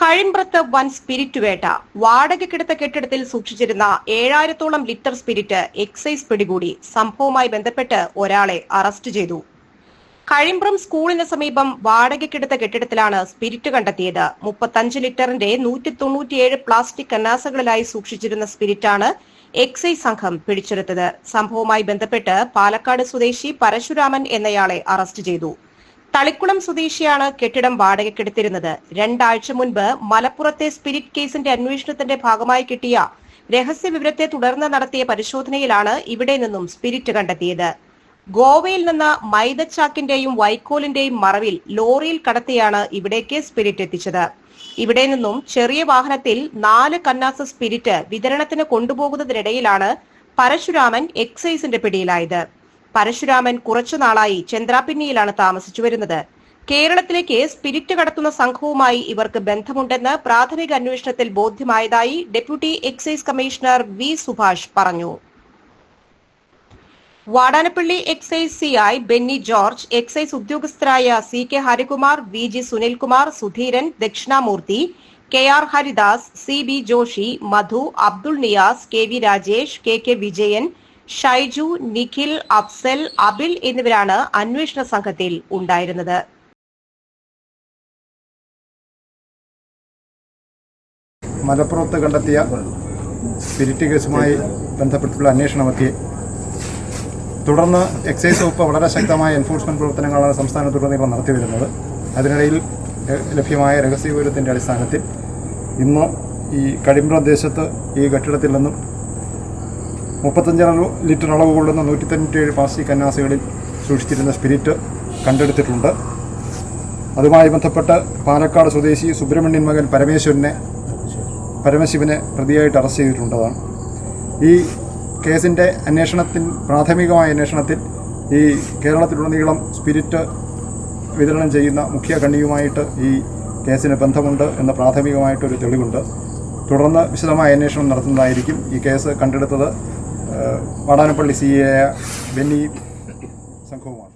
കഴിമ്പ്രത്ത് വൻ സ്പിരിറ്റ് വേട്ട. വാടകയ്ക്കെടുത്ത കെട്ടിടത്തിൽ സൂക്ഷിച്ചിരുന്ന ഏഴായിരത്തോളം ലിറ്റർ സ്പിരിറ്റ് എക്സൈസ് പിടികൂടി സംഭവവുമായി ബന്ധപ്പെട്ട് ഒരാളെ അറസ്റ്റ് ചെയ്തു. കഴിമ്പ്രം സ്കൂളിന് സമീപം വാടകയ്ക്കെടുത്ത കെട്ടിടത്തിലാണ് സ്പിരിറ്റ് കണ്ടെത്തിയത്. മുപ്പത്തഞ്ച് ലിറ്ററിന്റെ നൂറ്റി തൊണ്ണൂറ്റിയേഴ് പ്ലാസ്റ്റിക് കന്നാസകളിലായി സൂക്ഷിച്ചിരുന്ന സ്പിരിറ്റാണ് എക്സൈസ് സംഘം പിടിച്ചെടുത്തത്. സംഭവവുമായി ബന്ധപ്പെട്ട് പാലക്കാട് സ്വദേശി പരശുരാമൻ എന്നയാളെ അറസ്റ്റ് ചെയ്തു. തളിക്കുളം സ്വദേശിയാണ് കെട്ടിടം വാടകയ്ക്കെടുത്തിരുന്നത്. രണ്ടാഴ്ച മുൻപ് മലപ്പുറത്തെ സ്പിരിറ്റ് കേസിന്റെ അന്വേഷണത്തിന്റെ ഭാഗമായി കിട്ടിയ രഹസ്യ വിവരത്തെ തുടർന്ന് നടത്തിയ പരിശോധനയിലാണ് ഇവിടെ നിന്നും സ്പിരിറ്റ് കണ്ടെത്തിയത്. ഗോവയിൽ നിന്ന് മൈദച്ചാക്കിന്റെയും വൈക്കോലിന്റെയും മറവിൽ ലോറിയിൽ കടത്തിയാണ് ഇവിടേക്ക് സ്പിരിറ്റ് എത്തിച്ചത്. ഇവിടെ നിന്നും ചെറിയ വാഹനത്തിൽ നാല് കന്നാസ് സ്പിരിറ്റ് വിതരണത്തിന് കൊണ്ടുപോകുന്നതിനിടയിലാണ് പരശുരാമൻ എക്സൈസിന്റെ പിടിയിലായത്. പരശുരാമൻ കുറച്ചുനാളായി ചന്ദ്രാപിന്നിയിലാണ് താമസിച്ചു വരുന്നത് കേരളത്തിലേക്ക് സ്പിരിറ്റ് കടത്തുന്ന സംഘവുമായി ഇവർക്ക് ബന്ധമുണ്ടെന്ന് പ്രാഥമിക അന്വേഷണത്തിൽ ബോധ്യമായതായി deputy excise commissioner V Subhash പറഞ്ഞു. Vadanappally excise CI Benny George excise ഉദ്യോഗസ്ഥരായ C K Harikumar V G Sunilkumar Sudheeran Dakshinamoorthy K R Haridas C B Joshi Madhu Abdul Niyas K V Rajesh K K Vijayan Shaiju Nikhil Afsal Abil എന്നിവരാണ് അന്വേഷണ സംഘത്തിൽ ഉണ്ടായിരുന്നത്. മലപ്പുറത്ത് കണ്ടെത്തിയ spirit കേസുമായി ബന്ധപ്പെട്ടുള്ള അന്വേഷണമൊക്കെ തുടർന്ന് excise വകുപ്പ് വളരെ ശക്തമായ എൻഫോഴ്സ്മെന്റ് പ്രവർത്തനങ്ങളാണ് സംസ്ഥാനത്തുടനീളം നടത്തി വരുന്നത്. അതിനിടയിൽ ലഭ്യമായ രഹസ്യ വിവരത്തിന്റെ അടിസ്ഥാനത്തിൽ ഇന്ന് ഈ കഴിമ്പ്ര ദേശത്ത് ഈ കെട്ടിടത്തിൽ നിന്നും മുപ്പത്തഞ്ച് അളവ് ലിറ്റർ അളവ് കൊള്ളുന്ന നൂറ്റി തൊണ്ണൂറ്റേഴ് പ്ലാസ്റ്റിക് കന്നാസുകളിൽ സൂക്ഷിച്ചിരുന്ന സ്പിരിറ്റ് കണ്ടെടുത്തിട്ടുണ്ട്. അതുമായി ബന്ധപ്പെട്ട് പാലക്കാട് സ്വദേശി സുബ്രഹ്മണ്യൻ മകൻ പരമേശ്വരനെ പരമശിവനെ പ്രതിയായിട്ട് അറസ്റ്റ് ചെയ്തിട്ടുള്ളതാണ്. ഈ കേസിന്റെ അന്വേഷണത്തിൽ പ്രാഥമികമായ അന്വേഷണത്തിൽ ഈ കേരളത്തിലുടനീളം സ്പിരിറ്റ് വിതരണം ചെയ്യുന്ന മുഖ്യ കണ്ണിയുമായിട്ട് ഈ കേസിന് ബന്ധമുണ്ട് എന്ന പ്രാഥമികമായിട്ടൊരു തെളിവുണ്ട്. തുടർന്ന് വിശദമായ അന്വേഷണം നടത്തുന്നതായിരിക്കും ഈ കേസ് കണ്ടെടുത്തത്. Vadanappally C A Benny സംഘവുമാണ്.